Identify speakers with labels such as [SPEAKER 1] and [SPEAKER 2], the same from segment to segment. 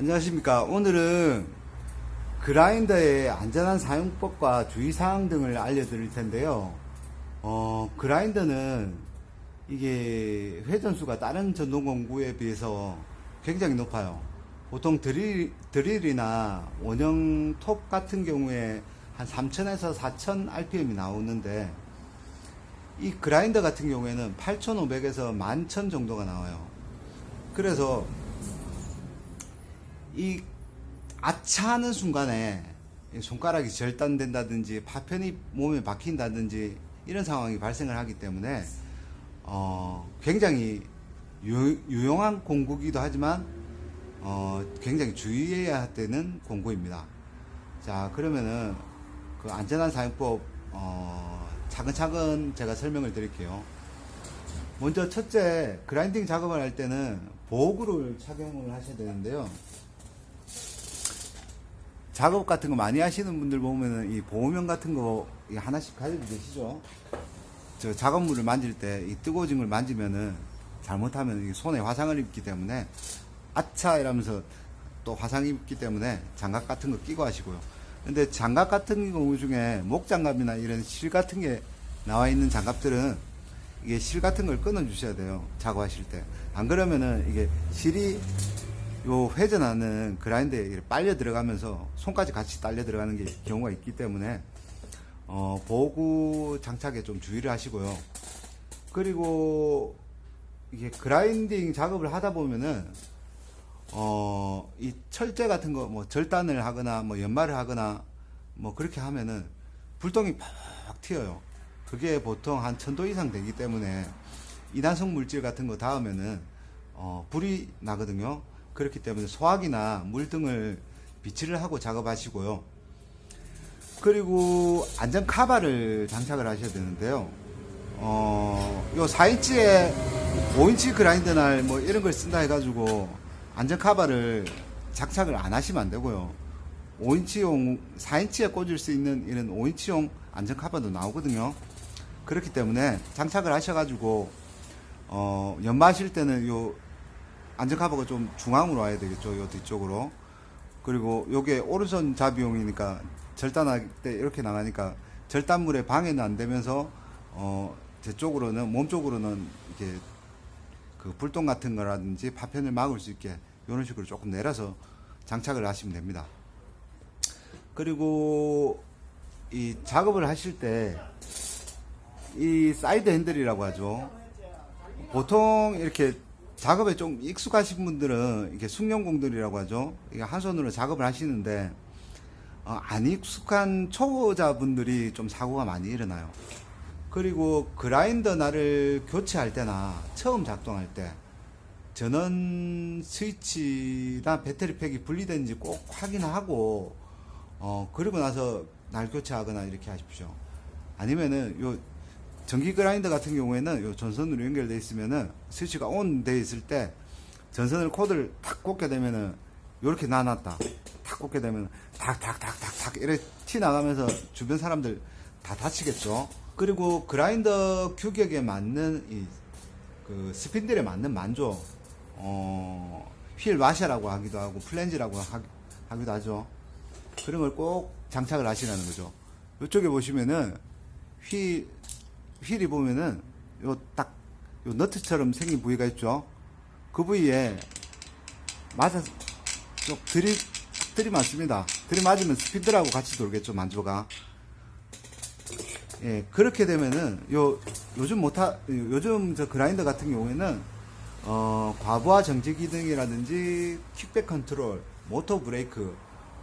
[SPEAKER 1] 안녕하십니까. 오늘은 그라인더의 안전한 사용법과 주의사항 등을 알려드릴 텐데요. 어, 그라인더는 이게 회전수가 다른 전동 공구에 비해서 굉장히 높아요. 보통 드릴, 드릴이나 원형 톱 같은 경우에 한 3000에서 4000 RPM이 나오는데 이 그라인더 같은 경우에는 8500에서 11000 정도가 나와요. 그래서 이 아차하는 순간에 이 손가락이 절단된다든지 파편이 몸에 박힌다든지 이런 상황이 발생을 하기 때문에 어, 굉장히 유, 유용한 공구기도 하지만 어, 굉장히 주의해야 되는 공구입니다. 자 그러면은 그 안전한 사용법 어, 차근차근 제가 설명을 드릴게요. 먼저 첫째 그라인딩 작업을 할 때는 보호구를 착용을 하셔야 되는데요. 작업 같은 거 많이 하시는 분들 보면은 이 보호면 같은 거 하나씩 가지고 계시죠? 저 작업물을 만질 때 이 뜨거워진 걸 만지면은 잘못하면 손에 화상을 입기 때문에 아차 이러면서 또 화상 입기 때문에 장갑 같은 거 끼고 하시고요. 근데 장갑 같은 경우 중에 목 장갑이나 이런 실 같은 게 나와 있는 장갑들은 이게 실 같은 걸 끊어 주셔야 돼요. 작업하실 때. 안 그러면은 이게 실이 요 회전하는 그라인드에 빨려 들어가면서 손까지 같이 딸려 들어가는 게 경우가 있기 때문에 어, 보구 장착에 좀 주의를 하시고요. 그리고 이게 그라인딩 작업을 하다 보면은 어, 이 철제 같은 거 뭐 절단을 하거나 뭐 연마를 하거나 뭐 그렇게 하면은 불똥이 팍 튀어요. 그게 보통 한 천도 이상 되기 때문에 이난성 물질 같은 거 닿으면은 어, 불이 나거든요. 그렇기 때문에 소화기나 물 등을 비치를 하고 작업하시고요. 그리고 안전 카바를 장착을 하셔야 되는데요. 어, 요 4인치에 5인치 그라인더 날 뭐 이런 걸 쓴다 해가지고 안전 카바를 장착을 안 하시면 안 되고요. 5인치용, 4인치에 꽂을 수 있는 이런 5인치용 안전 카바도 나오거든요. 그렇기 때문에 장착을 하셔가지고, 어, 연마하실 때는 요 안전 카바가 좀 중앙으로 와야 되겠죠. 요 뒤쪽으로. 그리고 요게 오른손 잡이용이니까 절단할 때 이렇게 나가니까 절단물에 방해는 안 되면서 어, 제 쪽으로는 몸 쪽으로는 이렇게 그 불똥 같은 거라든지 파편을 막을 수 있게 이런 식으로 조금 내려서 장착을 하시면 됩니다. 그리고 이 작업을 하실 때 이 사이드 핸들이라고 하죠. 보통 이렇게 작업에 좀 익숙하신 분들은 이게 숙련공들이라고 하죠. 이게 한 손으로 작업을 하시는데 어, 안 익숙한 초보자분들이 좀 사고가 많이 일어나요. 그리고 그라인더 날을 교체할 때나 처음 작동할 때 전원 스위치나 배터리 팩이 분리된지 꼭 확인하고 어 그리고 나서 날 교체하거나 이렇게 하십시오. 아니면은 요 전기 그라인더 같은 경우에는 요 전선으로 연결되어 있으면은 스위치가 온돼 있을 때 전선을 코드를 탁 꽂게 되면은 요렇게 나눴다. 탁 꽂게 되면 탁탁탁탁탁 이렇게 티 나가면서 주변 사람들 다 다치겠죠. 그리고 그라인더 규격에 맞는 이 그 스핀들에 맞는 만조 어, 휠 와셔라고 하기도 하고 플랜지라고 하, 하기도 하죠. 그런 걸 꼭 장착을 하시라는 거죠. 이쪽에 보시면은 휠 휠이 보면은 요 딱 요 너트처럼 생긴 부위가 있죠. 그 부위에 맞아 좀 들이 들이맞습니다. 들이맞으면 스피드라고 같이 돌겠죠 만조가. 예 그렇게 되면은 요 요즘 못하 요즘 저 그라인더 같은 경우에는 어 과부하 정지 기능이라든지 킥백 컨트롤, 모터 브레이크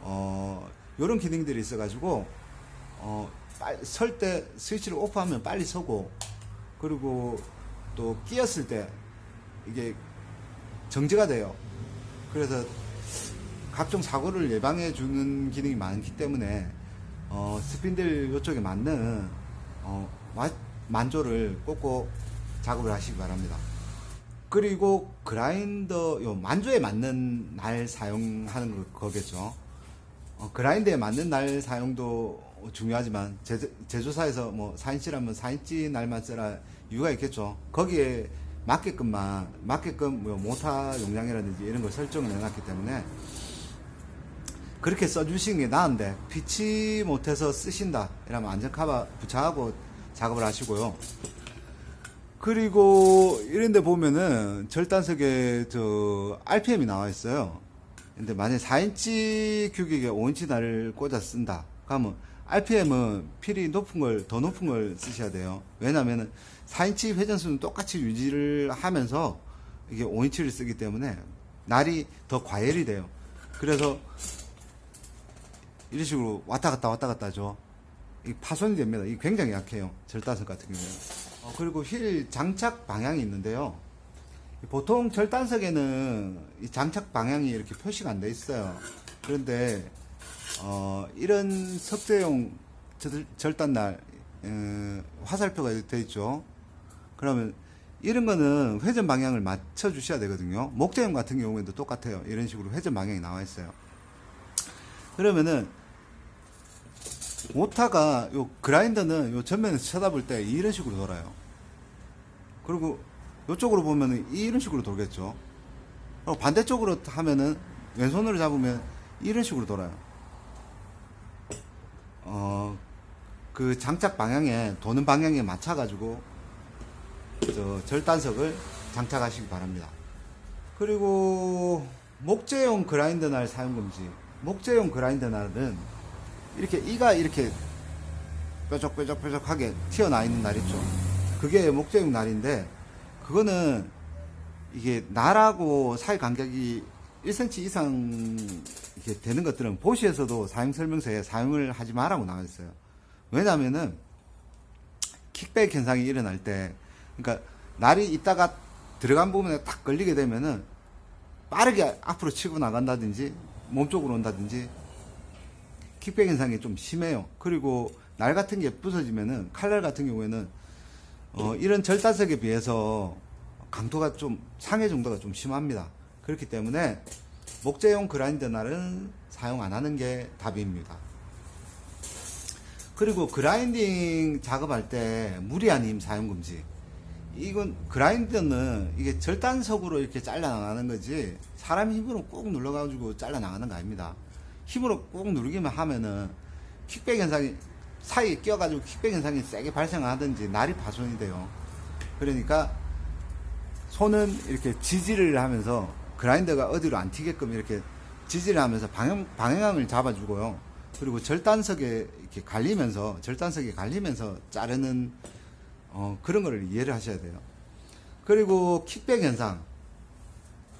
[SPEAKER 1] 어 요런 기능들이 있어 가지고 어 설 때 스위치를 오프하면 빨리 서고 그리고 또 끼었을 때 이게 정지가 돼요. 그래서 각종 사고를 예방해 주는 기능이 많기 때문에 어, 스핀들 이쪽에 맞는 어, 마- 만조를 꽂고 작업을 하시기 바랍니다. 그리고 그라인더 요 만조에 맞는 날 사용하는 거- 거겠죠. 어, 그라인드에 맞는 날 사용도 중요하지만 제조, 제조사에서 뭐 4인치라면 4인치 날만 써라 이유가 있겠죠. 거기에 맞게끔만 맞게끔 뭐 모타 용량이라든지 이런 걸 설정을 해놨기 때문에 그렇게 써주시는 게 나은데 피치 못해서 쓰신다 이러면 안전 카바 부착하고 작업을 하시고요. 그리고 이런데 보면은 절단석에 저 RPM이 나와 있어요. 근데 만약 4인치 규격에 5인치 날을 꽂아 쓴다. 그러면 RPM은 필이 높은 걸 더 높은 걸 쓰셔야 돼요. 왜냐면은 4인치 회전수는 똑같이 유지를 하면서 이게 5인치를 쓰기 때문에 날이 더 과열이 돼요. 그래서 이런 식으로 왔다 갔다 왔다 갔다 하죠. 이 파손이 됩니다. 이 굉장히 약해요. 절단석 같은 경우에는. 어, 그리고 휠 장착 방향이 있는데요. 보통 절단석에는 이 장착 방향이 이렇게 표시가 안 돼 있어요. 그런데 어, 이런 석재용 절- 절단날 어, 화살표가 되어 있죠. 그러면 이런 거는 회전 방향을 맞춰 주셔야 되거든요. 목재용 같은 경우에도 똑같아요. 이런 식으로 회전 방향이 나와 있어요. 그러면은 모타가 요 그라인더는 요 전면에서 쳐다볼 때 이런 식으로 돌아요. 그리고 요쪽으로 보면은 이런 식으로 돌겠죠. 반대쪽으로 하면은 왼손으로 잡으면 이런 식으로 돌아요. 어, 그 장착 방향에 도는 방향에 맞춰 가지고 저 절단석을 장착하시기 바랍니다. 그리고 목재용 그라인더 날 사용 금지. 목재용 그라인더 날은 이렇게 이가 이렇게 뾰족뾰족뾰족하게 튀어나 있는 날 있죠. 그게 목재용 날인데 그거는 이게 날하고 사이 간격이 1cm 이상 이렇게 되는 것들은 보시에서도 사용 설명서에 사용을 하지 말라고 나와 있어요. 왜냐면은 킥백 현상이 일어날 때 그러니까 날이 있다가 들어간 부분에 딱 걸리게 되면은 빠르게 앞으로 치고 나간다든지 몸 쪽으로 온다든지 킥백 현상이 좀 심해요. 그리고 날 같은 게 부서지면은 칼날 같은 경우에는 어, 이런 절단석에 비해서 강도가 좀 상해 정도가 좀 심합니다. 그렇기 때문에 목재용 그라인더 날은 사용 안 하는 게 답입니다. 그리고 그라인딩 작업할 때 무리한 힘 사용 금지. 이건 그라인더는 이게 절단석으로 이렇게 잘라 나가는 거지 사람 힘으로 꾹 눌러 가지고 잘라 나가는 거 아닙니다. 힘으로 꾹 누르기만 하면은 킥백 현상이 사이에 끼어 가지고 킥백 현상이 세게 발생하든지 날이 파손이 돼요. 그러니까 손은 이렇게 지지를 하면서 그라인더가 어디로 안 튀게끔 이렇게 지지를 하면서 방향, 방향을 잡아주고요. 그리고 절단석에 이렇게 갈리면서, 절단석에 갈리면서 자르는, 어, 그런 거를 이해를 하셔야 돼요. 그리고 킥백 현상.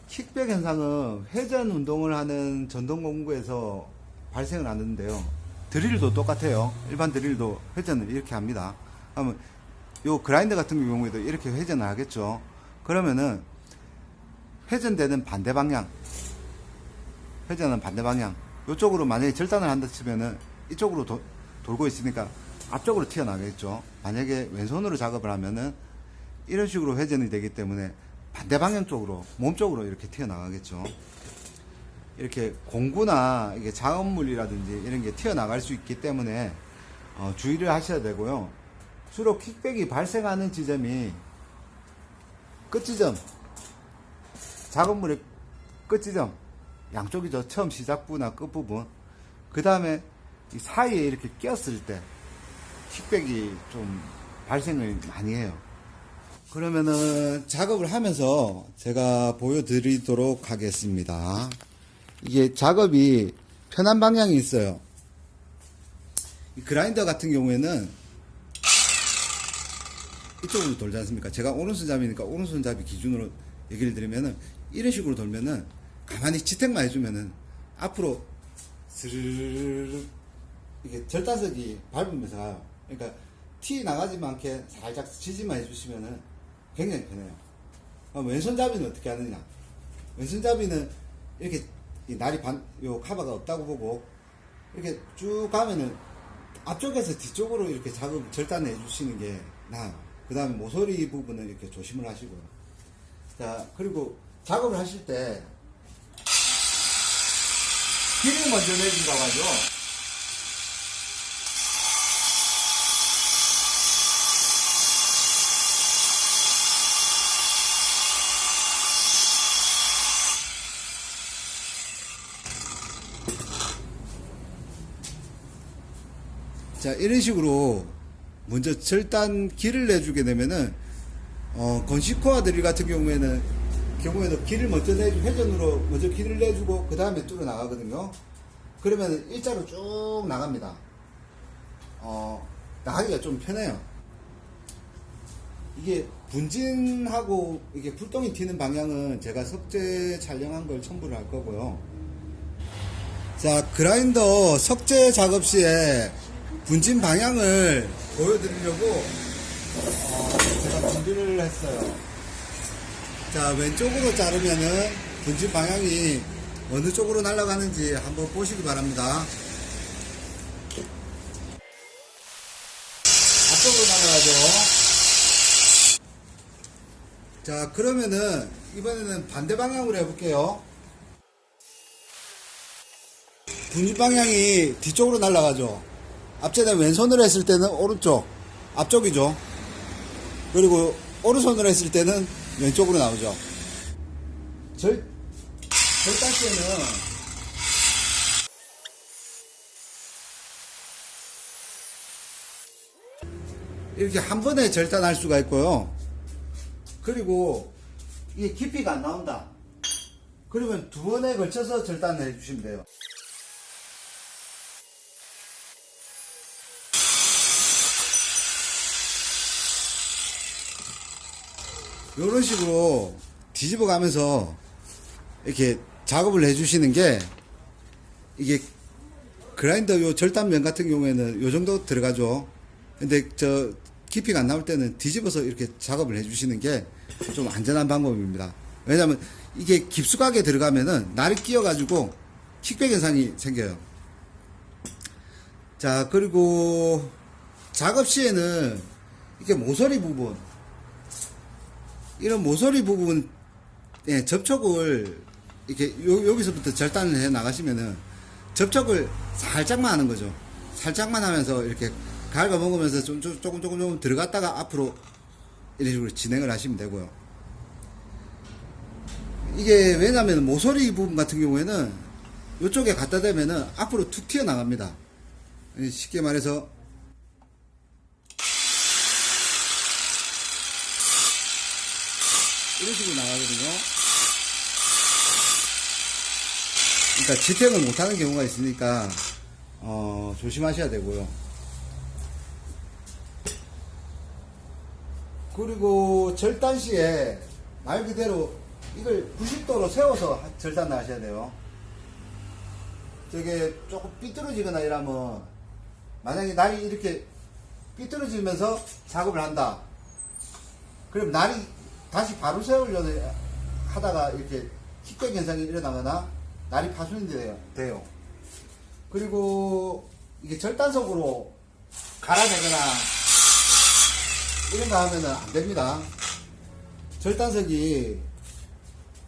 [SPEAKER 1] 킥백 현상은 회전 운동을 하는 전동 공구에서 발생을 하는데요. 드릴도 똑같아요. 일반 드릴도 회전을 이렇게 합니다. 그러면 요 그라인더 같은 경우에도 이렇게 회전을 하겠죠. 그러면은 회전되는 반대 방향, 회전은 반대 방향. 이쪽으로 만약에 절단을 한다 치면은 이쪽으로 도- 돌고 있으니까 앞쪽으로 튀어나가겠죠. 만약에 왼손으로 작업을 하면은 이런 식으로 회전이 되기 때문에 반대 방향 쪽으로 몸 쪽으로 이렇게 튀어나가겠죠. 이렇게 공구나 이게 작업물이라든지 이런 게 튀어나갈 수 있기 때문에 어, 주의를 하셔야 되고요. 주로 킥백이 발생하는 지점이 끝지점, 작업물의 끝지점, 양쪽이죠. 처음 시작부나 끝부분. 그 다음에 이 사이에 이렇게 꼈을 때 킥백이 좀 발생을 많이 해요. 그러면은 작업을 하면서 제가 보여드리도록 하겠습니다. 이게 작업이 편한 방향이 있어요. 이 그라인더 같은 경우에는 이쪽으로 돌지 않습니까? 제가 오른손잡이니까 오른손잡이 기준으로 얘기를 드리면은 이런 식으로 돌면은 가만히 지탱만 해주면은 앞으로 스르르르 이게 절단석이 밟으면서 가요. 그러니까 티 나가지 않게 살짝 지지만 해주시면은 굉장히 편해요. 왼손잡이는 어떻게 하느냐? 왼손잡이는 이렇게 이 날이 반, 요 카바가 없다고 보고 이렇게 쭉 가면은 앞쪽에서 뒤쪽으로 이렇게 작업 절단해 주시는 게 나아요. 그 다음에 모서리 부분은 이렇게 조심을 하시고요. 자, 그리고 작업을 하실 때 기름 먼저 내준다고 하죠. 자, 이런 식으로 먼저 절단 길을 내주게 되면은 어, 건식코어 드릴 같은 경우에는, 경우에는 길을 먼저 내주, 회전으로 먼저 길을 내주고, 그 다음에 뚫어 나가거든요. 그러면 일자로 쭉 나갑니다. 어, 나가기가 좀 편해요. 이게 분진하고 이게 불똥이 튀는 방향은 제가 석재 촬영한 걸 첨부를 할 거고요. 자, 그라인더 석재 작업 시에 분진 방향을 보여드리려고 준비를 했어요. 자, 왼쪽으로 자르면은 분진 방향이 어느 쪽으로 날아가는지 한번 보시기 바랍니다. 앞쪽으로 날아가죠. 자, 그러면은 이번에는 반대 방향으로 해볼게요. 분지 방향이 뒤쪽으로 날아가죠. 앞전에 왼손으로 했을 때는 오른쪽, 앞쪽이죠. 그리고 오른손으로 했을 때는 왼쪽으로 나오죠. 절, 절단 때는 이렇게 한 번에 절단할 수가 있고요. 그리고 이게 깊이가 안 나온다. 그러면 두 번에 걸쳐서 절단을 해주시면 돼요. 이런 식으로 뒤집어 가면서 이렇게 작업을 해주시는 게 이게 그라인더 요 절단면 같은 경우에는 요 정도 들어가죠. 근데 저 깊이가 안 나올 때는 뒤집어서 이렇게 작업을 해주시는 게 좀 안전한 방법입니다. 왜냐하면 이게 깊숙하게 들어가면은 날이 끼어가지고 킥백 현상이 생겨요. 자 그리고 작업 시에는 이게 모서리 부분 이런 모서리 부분 에 접촉을 이렇게 요- 여기서부터 절단을 해 나가시면은 접촉을 살짝만 하는 거죠. 살짝만 하면서 이렇게 갉아 먹으면서 좀, 좀 조금 조금 조금 들어갔다가 앞으로 이런 식으로 진행을 하시면 되고요. 이게 왜냐면 모서리 부분 같은 경우에는 이쪽에 갖다 대면은 앞으로 툭 튀어나갑니다. 쉽게 말해서 이런 식으로 나가거든요. 그러니까 지탱을 못하는 경우가 있으니까 어, 조심하셔야 되고요. 그리고 절단 시에 말 그대로 이걸 90도로 세워서 절단을 하셔야 돼요. 저게 조금 삐뚤어지거나 이러면 만약에 날이 이렇게 삐뚤어지면서 작업을 한다. 그럼 날이 다시 바로 세우려고 하다가 이렇게 킥백 현상이 일어나거나 날이 파손이 돼요. 돼요. 그리고 이게 절단석으로 갈아내거나 이런 거 하면은 안 됩니다. 절단석이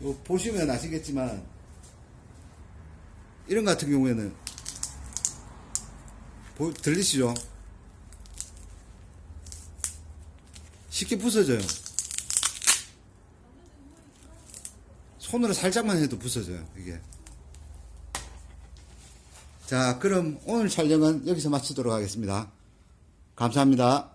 [SPEAKER 1] 요 보시면 아시겠지만 이런 거 같은 경우에는 보- 들리시죠? 쉽게 부서져요. 손으로 살짝만 해도 부서져요, 이게. 자, 그럼 오늘 촬영은 여기서 마치도록 하겠습니다. 감사합니다.